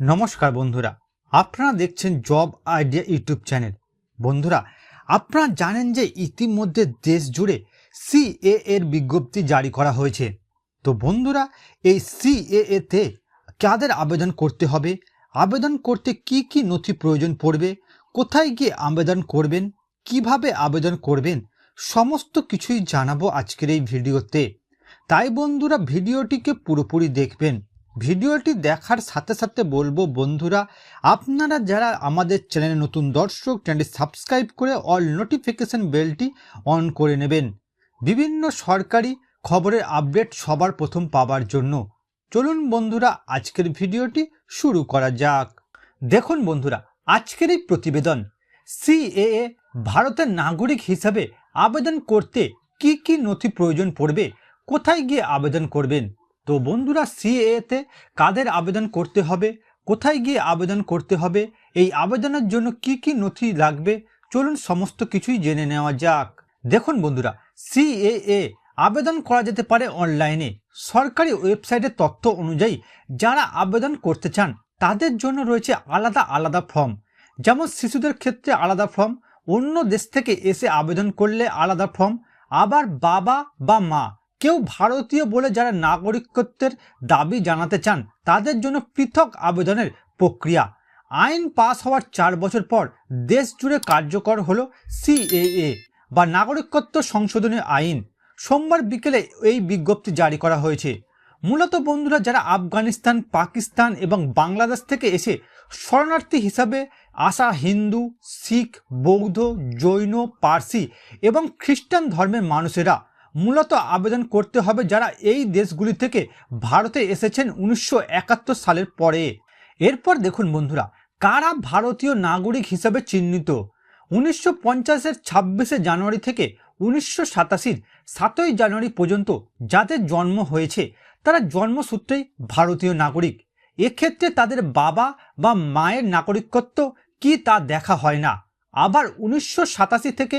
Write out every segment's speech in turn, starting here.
নমস্কার বন্ধুরা, আপনারা দেখছেন জব আইডিয়া ইউটিউব চ্যানেল। বন্ধুরা, আপনারা জানেন যে ইতিমধ্যে দেশ জুড়ে সিএ এর বিজ্ঞপ্তি জারি করা হয়েছে। তো বন্ধুরা, এই সিএ তে কাদের আবেদন করতে হবে? আবেদন করতে কি কি নথি প্রয়োজন পড়বে? কোথায় গিয়ে আবেদন করবেন? কীভাবে আবেদন করবেন? সমস্ত কিছুই জানাব আজকের এই ভিডিওতে। তাই বন্ধুরা, ভিডিওটিকে পুরোপুরি দেখবেন। ভিডিওটি দেখার সাথে সাথে বলব বন্ধুরা, আপনারা যারা আমাদের চ্যানেলে নতুন দর্শক, চ্যানেলটি সাবস্ক্রাইব করে অল নোটিফিকেশন বেলটি অন করে নেবেন। বিভিন্ন সরকারি খবরের আপডেট সবার প্রথম পাওয়ার জন্য। চলুন বন্ধুরা, আজকের ভিডিওটি শুরু করা যাক। দেখুন বন্ধুরা, আজকের এই প্রতিবেদন, সিএএ ভারতের নাগরিক হিসাবে আবেদন করতে কি কি নথি প্রয়োজন পড়বে, কোথায় গিয়ে আবেদন করবেন? তো বন্ধুরা সিএতে কাদের আবেদন করতে হবে? কোথায় গিয়ে আবেদন করতে হবে? এই আবেদনের জন্য কি কি নথি লাগবে? চলুন সমস্ত কিছুই জেনে নেওয়া যাক। দেখুন বন্ধুরা সিএএ আবেদন করা যেতে পারে অনলাইনে। সরকারি ওয়েবসাইটের তথ্য অনুযায়ী যারা আবেদন করতে চান, তাদের জন্য রয়েছে আলাদা আলাদা ফর্ম। যেমন শিশুদের ক্ষেত্রে আলাদা ফর্ম, অন্য দেশ থেকে এসে আবেদন করলে আলাদা ফর্ম, আবার বাবা বা মা কেউ ভারতীয় বলে যারা নাগরিকত্বের দাবি জানাতে চান, তাদের জন্য পৃথক আবেদনের প্রক্রিয়া। আইন পাস হওয়ার চার বছর পর দেশ জুড়ে কার্যকর হল সিএএ বা নাগরিকত্ব সংশোধনী আইন। সোমবার বিকেলে এই বিজ্ঞপ্তি জারি করা হয়েছে। মূলত বন্ধুরা, যারা আফগানিস্তান, পাকিস্তান এবং বাংলাদেশ থেকে এসে শরণার্থী হিসাবে আসা হিন্দু, শিখ, বৌদ্ধ, জৈন, পার্সি এবং খ্রিস্টান ধর্মের মানুষেরা মূলত আবেদন করতে হবে যারা এই দেশগুলি থেকে ভারতে এসেছেন উনিশশো একাত্তর সালের পরে। এরপর দেখুন বন্ধুরা, কারা ভারতীয় নাগরিক হিসাবে চিহ্নিত? উনিশশো পঞ্চাশের ছাব্বিশে জানুয়ারি থেকে উনিশশো সাতাশির সাতই জানুয়ারি পর্যন্ত যাদের জন্ম হয়েছে, তারা জন্মসূত্রেই ভারতীয় নাগরিক। এক্ষেত্রে তাদের বাবা বা মায়ের নাগরিকত্ব কি তা দেখা হয় না। আবার উনিশশো সাতাশি থেকে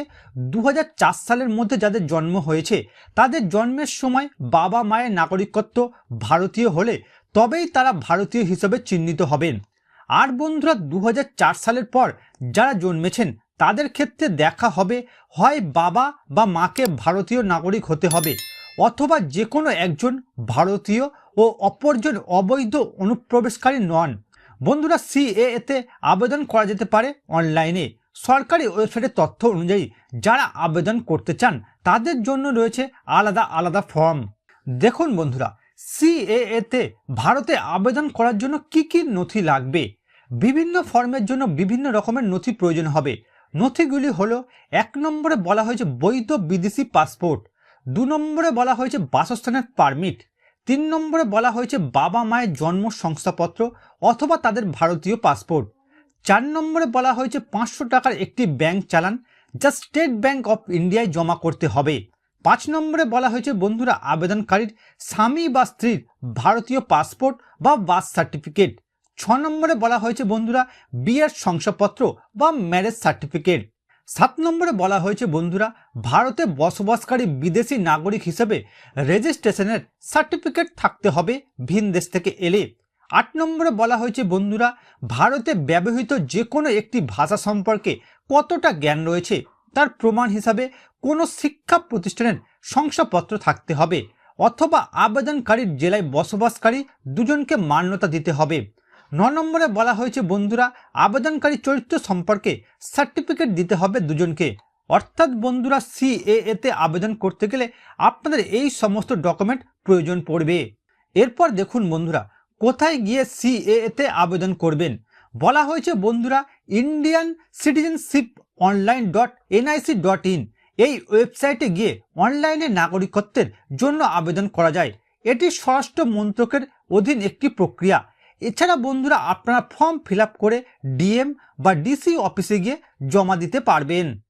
দু হাজার চার সালের মধ্যে যাদের জন্ম হয়েছে, তাদের জন্মের সময় বাবা মায়ের নাগরিকত্ব ভারতীয় হলে তবেই তারা ভারতীয় হিসেবে চিহ্নিত হবেন। আর বন্ধুরা দু হাজার চার সালের পর যারা জন্মেছেন, তাদের ক্ষেত্রে দেখা হবে হয় বাবা বা মাকে ভারতীয় নাগরিক হতে হবে, অথবা যে কোনো একজন ভারতীয় ও অপরজন অবৈধ অনুপ্রবেশকারী নন। বন্ধুরা সিএ এতে আবেদন করা যেতে পারে অনলাইনে। সরকারি ওয়েবসাইটের তথ্য অনুযায়ী যারা আবেদন করতে চান, তাদের জন্য রয়েছে আলাদা আলাদা ফর্ম। দেখুন বন্ধুরা, সিএএতে ভারতে আবেদন করার জন্য কি কি নথি লাগবে? বিভিন্ন ফর্মের জন্য বিভিন্ন রকমের নথি প্রয়োজন হবে। নথিগুলি হলো, এক নম্বরে বলা হয়েছে বৈধ বিদেশি পাসপোর্ট, দু নম্বরে বলা হয়েছে বাসস্থানের পারমিট, তিন নম্বরে বলা হয়েছে বাবা মায়ের জন্ম শংসাপত্র অথবা তাদের ভারতীয় পাসপোর্ট। চার নম্বরে বলা হয়েছে পাঁচশো টাকার একটি ব্যাংক চালান যা স্টেট ব্যাংক অফ ইন্ডিয়ায় জমা করতে হবে। পাঁচ নম্বরে বলা হয়েছে বন্ধুরা আবেদনকারীর স্বামী বা স্ত্রীর ভারতীয় পাসপোর্ট বা বার্থ সার্টিফিকেট। ছ নম্বরে বলা হয়েছে বন্ধুরা বিয়ের শংসাপত্র বা ম্যারেজ সার্টিফিকেট। সাত নম্বরে বলা হয়েছে বন্ধুরা ভারতে বসবাসকারী বিদেশি নাগরিক হিসেবে রেজিস্ট্রেশনের সার্টিফিকেট থাকতে হবে ভিন দেশ থেকে এলে। আট নম্বরে বলা হয়েছে, বন্ধুরা, ভারতে ব্যবহৃত যে কোনো একটি ভাষা সম্পর্কে কতটা জ্ঞান রয়েছে তার প্রমাণ হিসাবে কোনো শিক্ষা প্রতিষ্ঠানের শংসাপত্র থাকতে হবে অথবা আবেদনকারীর জেলায় বসবাসকারী দুজনকে মান্যতা দিতে হবে। ন নম্বরে বলা হয়েছে, বন্ধুরা, আবেদনকারী চরিত্র সম্পর্কে সার্টিফিকেট দিতে হবে দুজনকে। অর্থাৎ, বন্ধুরা সিএ এতে আবেদন করতে গেলে আপনাদের এই সমস্ত ডকুমেন্ট প্রয়োজন পড়বে। এরপর দেখুন, বন্ধুরা কোথায় গিয়ে সিএ তে আবেদন করবেন? বলা হয়েছে, বন্ধুরা Indian citizenship online dot NIC dot in এই ওয়েবসাইটে গিয়ে অনলাইনে নাগরিকত্বের জন্য আবেদন করা যায়। এটি স্বরাষ্ট্র মন্ত্রকের অধীন একটি প্রক্রিয়া। এছাড়া, বন্ধুরা, আপনারা ফর্ম ফিল করে ডিএম বা ডিসি অফিসে গিয়ে জমা দিতে পারবেন।